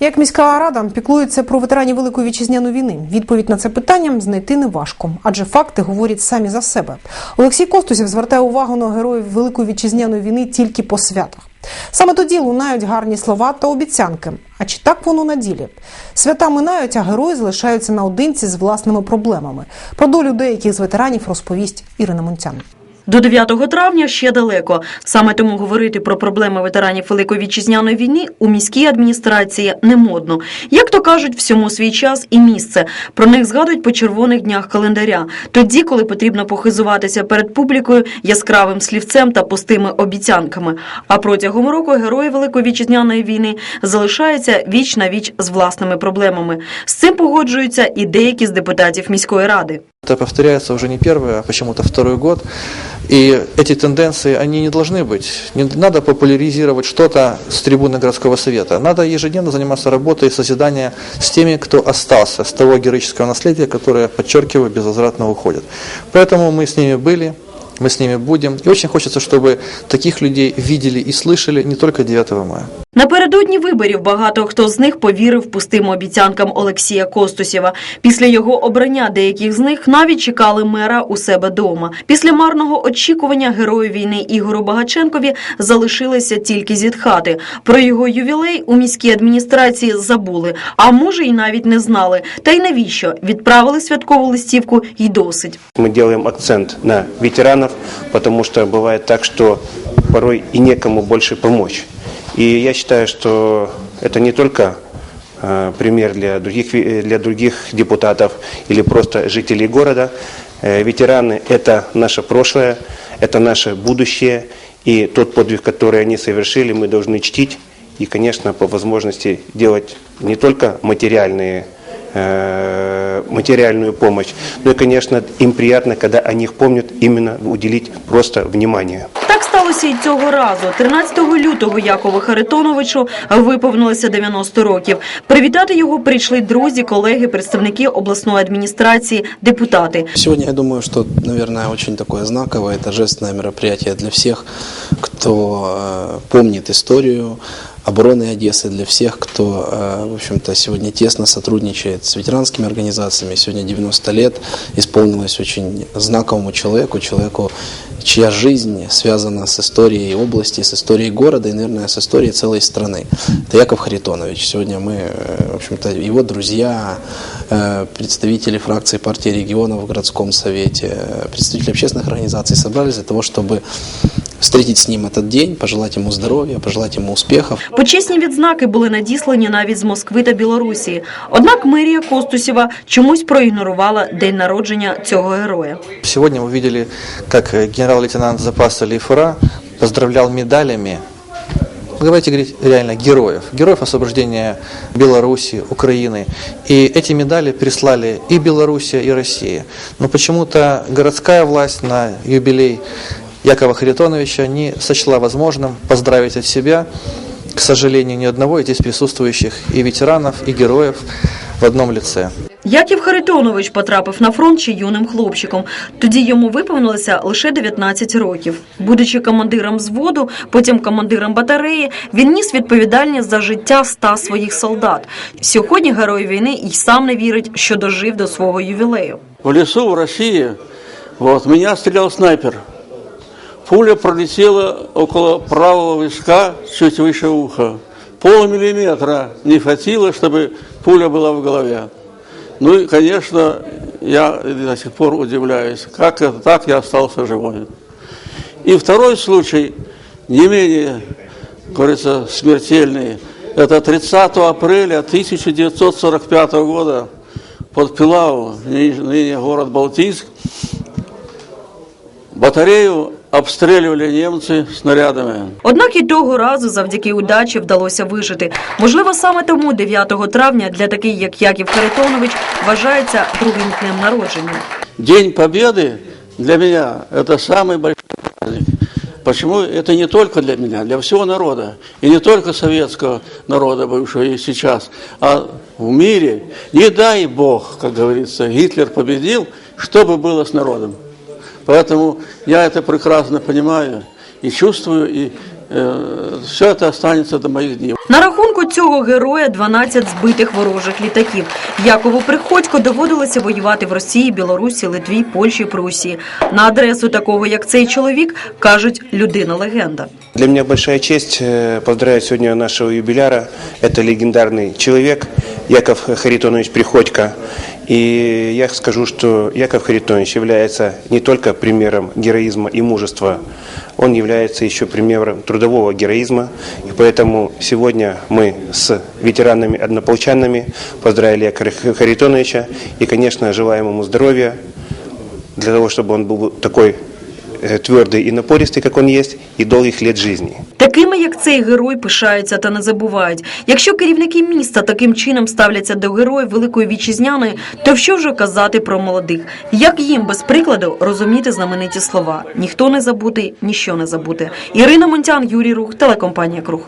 Як міська рада піклується про ветеранів Великої вітчизняної війни? Відповідь на це питання знайти неважко, адже факти говорять самі за себе. Олексій Костусів звертає увагу на героїв Великої вітчизняної війни тільки по святах. Саме тоді лунають гарні слова та обіцянки. А чи так воно на ділі? Свята минають, а герої залишаються наодинці з власними проблемами. Про долю деяких з ветеранів розповість Ірина Монтян. До 9 травня ще далеко. Саме тому говорити про проблеми ветеранів Великої вітчизняної війни у міській адміністрації не модно. Як то кажуть, всьому свій час і місце. Про них згадують по червоних днях календаря. Тоді, коли потрібно похизуватися перед публікою яскравим слівцем та пустими обіцянками. А протягом року герої Великої вітчизняної війни залишаються віч на віч з власними проблемами. З цим погоджуються і деякі з депутатів міської ради. Это повторяется уже не первый, а почему-то второй год. И эти тенденции, они не должны быть. Не надо популяризировать что-то с трибуны городского совета. Надо ежедневно заниматься работой созидания с теми, кто остался, с того героического наследия, которое, подчеркиваю, безвозвратно уходит. Поэтому мы с ними были, мы с ними будем. И очень хочется, чтобы таких людей видели и слышали не только 9 мая. Напередодні виборів багато хто з них повірив пустим обіцянкам Олексія Костусєва. Після його обрання деяких з них навіть чекали мера у себе дома. Після марного очікування герою війни Ігору Багаченкові залишилося тільки зітхати. Про його ювілей у міській адміністрації забули, а може й навіть не знали. Та й навіщо відправили святкову листівку й досить. Мы делаем акцент на ветеранов, потому что бывает так, что порой и некому больше помочь. И я считаю, что это не только э, пример для других, ви- для других депутатов или просто жителей города. Э, Ветераны – это наше прошлое, это наше будущее. И тот подвиг, который они совершили, мы должны чтить. И, конечно, по возможности делать не только материальные э, материальную помощь. Ну и, конечно, им приятно, когда о них помнят, именно уделить просто внимание. Так сталося і цього разу. 13 лютого Якову Харитоновичу виповнилося 90 років. Привітати його прийшли друзі, колеги, представники обласної адміністрації, депутати. Сегодня я думаю, что, наверное, очень такое знаковое, торжественное мероприятие для всех, кто э, помнит историю обороны Одессы, для всех, кто, э, в общем-то, сегодня тесно сотрудничает с ветеранскими организациями. Сегодня 90 лет исполнилось очень знаковому человеку, человеку, чья жизнь связана с историей области, с историей города и, наверное, с историей целой страны. Это Яков Харитонович. Сегодня мы, э, в общем-то, его друзья, э, представители фракции партии регионов в городском совете, представители общественных организаций собрались для того, чтобы встретить с ним этот день, пожелать ему здоровья, пожелать ему успехов. Почесні відзнаки були надіслані навіть з Москви та Білорусі. Однак мерія Костусєва чомусь проігнорувала день народження цього героя. Сегодня мы видели, как э, генерал-лейтенант запаса Лейфура поздравлял медалями ну, Давайте говорить реально героев, героев освобождения Беларуси, Украины. И эти медали прислали и Белоруссия, и Россия. Но почему-то городская власть на юбилей Якова Харитоновича не сочла возможным поздравить от себя, к сожалению, ни одного из здесь присутствующих и ветеранов, и героев в одном лице. Яків Харитонович потрапив на фронт ще юним хлопчиком. Тоді йому виповнилося лише 19 років. Будучи командиром взводу, потім командиром батареї, він ніс відповідальність за життя ста своїх солдат. Сьогодні герой війни і сам не вірить, що дожив до свого ювілею. В лесу в России вот, меня стрелял снайпер. Пуля пролетела около правого виска, чуть выше уха. Полмиллиметра не хватило, чтобы пуля была в голове. Ну и, конечно, я до сих пор удивляюсь, как это так я остался живой. И второй случай, не менее, говорится, смертельный, это 30 апреля 1945 года под Пилау, ныне город Балтийск, батарею обстреливали немцы снарядами. Однак і того разу завдяки удачі вдалося вижити. Можливо, саме тому 9 травня для таких, як Яків Харитонович, вважається другим днем народження. День Победы для меня это самый большой праздник. Почему? Это не только для меня, для всего народа. И не только советского народа, бывшего и сейчас, а в мире. Не дай Бог, как говорится, Гитлер победил, что бы было с народом. Поэтому я это прекрасно понимаю и чувствую, и все это останется до моих дней. На рахунку цього героя 12 збитих ворожих літаків. Якову Приходько доводилося воювати в Росії, Білорусі, Литві, Польщі, Прусії. На адресу такого, як цей чоловік, кажуть людина-легенда. Для меня большая честь э, поздравить сегодня нашего юбиляра. Это легендарный человек Яков Харитонович Приходько. И я скажу, что Яков Харитонович является не только примером героизма и мужества, он является еще примером трудового героизма. И поэтому сегодня мы с ветеранами-однополчанами поздравили Якова Харитоновича и, конечно, желаем ему здоровья, для того, чтобы он был такой твердый и напористый, как он есть, и долгих лет жизни. Такими, як цей герой, пишаються та не забувають. Якщо керівники міста таким чином ставляться до героїв Великої Вітчизняної, то що вже казати про молодих? Як їм без прикладу розуміти знамениті слова? Ніхто не забутий, ніщо не забути. Ірина Монтян, Юрій Рух, телекомпанія Круг.